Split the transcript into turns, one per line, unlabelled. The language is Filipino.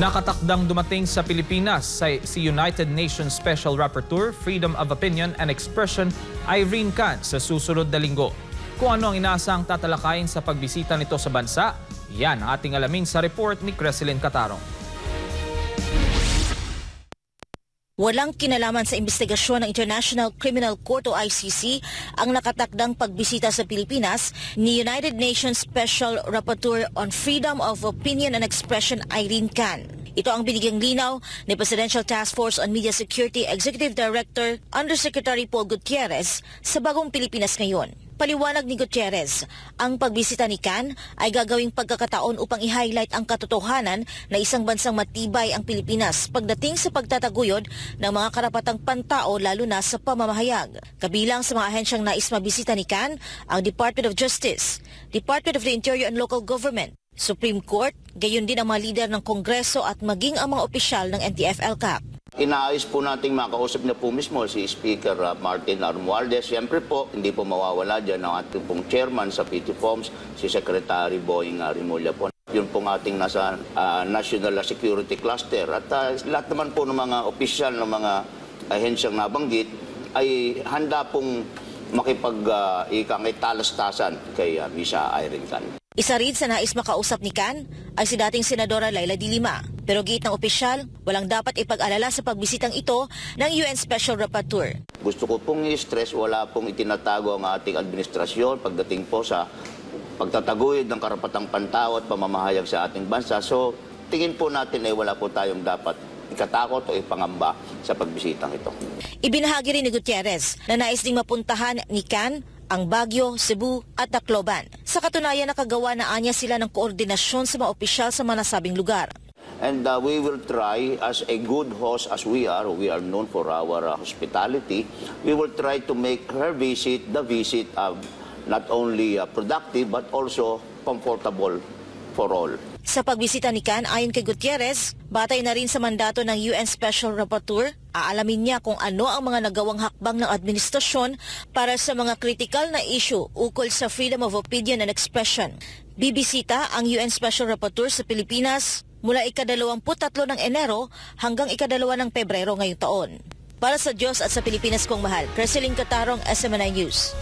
Nakatakdang dumating sa Pilipinas si United Nations Special Rapporteur Freedom of Opinion and Expression Irene Khan sa susunod na linggo. Kung ano ang inaasang tatalakayin sa pagbisita nito sa bansa, yan ang ating alamin sa report ni Creselyn Catarong.
Walang kinalaman sa investigasyon ng International Criminal Court o ICC ang nakatakdang pagbisita sa Pilipinas ni United Nations Special Rapporteur on Freedom of Opinion and Expression Irene Khan. Ito ang binigyang linaw ni Presidential Task Force on Media Security Executive Director Undersecretary Paul Gutierrez sa bagong Pilipinas ngayon. Paliwanag ni Gutierrez, ang pagbisita ni Khan ay gagawing pagkakataon upang i-highlight ang katotohanan na isang bansang matibay ang Pilipinas pagdating sa pagtataguyod ng mga karapatang pantao lalo na sa pamamahayag. Kabilang sa mga ahensyang nais mabisita ni Khan ang Department of Justice, Department of the Interior and Local Government, Supreme Court, gayon din ang mga lider ng Kongreso at maging ang mga opisyal ng NTF-LCAP.
Inaayos po nating makausap na po mismo si Speaker uh, Martin Armualdez. Siyempre po, hindi po mawawala dyan ang ating pong chairman sa PT Forms, si Secretary Boying uh, Rimulya po. Yun pong ating nasa uh, National Security Cluster. At uh, lahat naman po ng mga opisyal ng mga ahensyang nabanggit ay handa pong makipag uh, talastasan kay uh, Misa Irene Khan.
Isa rin sa nais makausap ni Khan ay si dating Senadora Laila de Lima. Pero giit ng opisyal, walang dapat ipag-alala sa pagbisitang ito ng UN Special Rapporteur.
Gusto ko pong i-stress, wala pong itinatago ang ating administrasyon pagdating po sa pagtataguyod ng karapatang pantao at pamamahayag sa ating bansa. So, tingin po natin ay wala po tayong dapat ikatakot o ipangamba sa pagbisitang ito.
Ibinahagi rin ni Gutierrez na nais ding mapuntahan ni Khan ang Baguio, Cebu at Tacloban. Sa katunayan nakagawa na anya sila ng koordinasyon sa mga opisyal sa mga nasabing lugar.
And uh, we will try, as a good host as we are, we are known for our uh, hospitality, we will try to make her visit, the visit, uh, not only uh, productive but also comfortable for all.
Sa pagbisita ni Khan, ayon kay Gutierrez, batay na rin sa mandato ng UN Special Rapporteur, aalamin niya kung ano ang mga nagawang hakbang ng administrasyon para sa mga kritikal na issue ukol sa freedom of opinion and expression. Bibisita ang UN Special Rapporteur sa Pilipinas mula ikadalawamput-tatlo ng Enero hanggang ikadalawa ng Pebrero ngayong taon. Para sa Diyos at sa Pilipinas kong mahal, Creseling Katarong, SMNI News.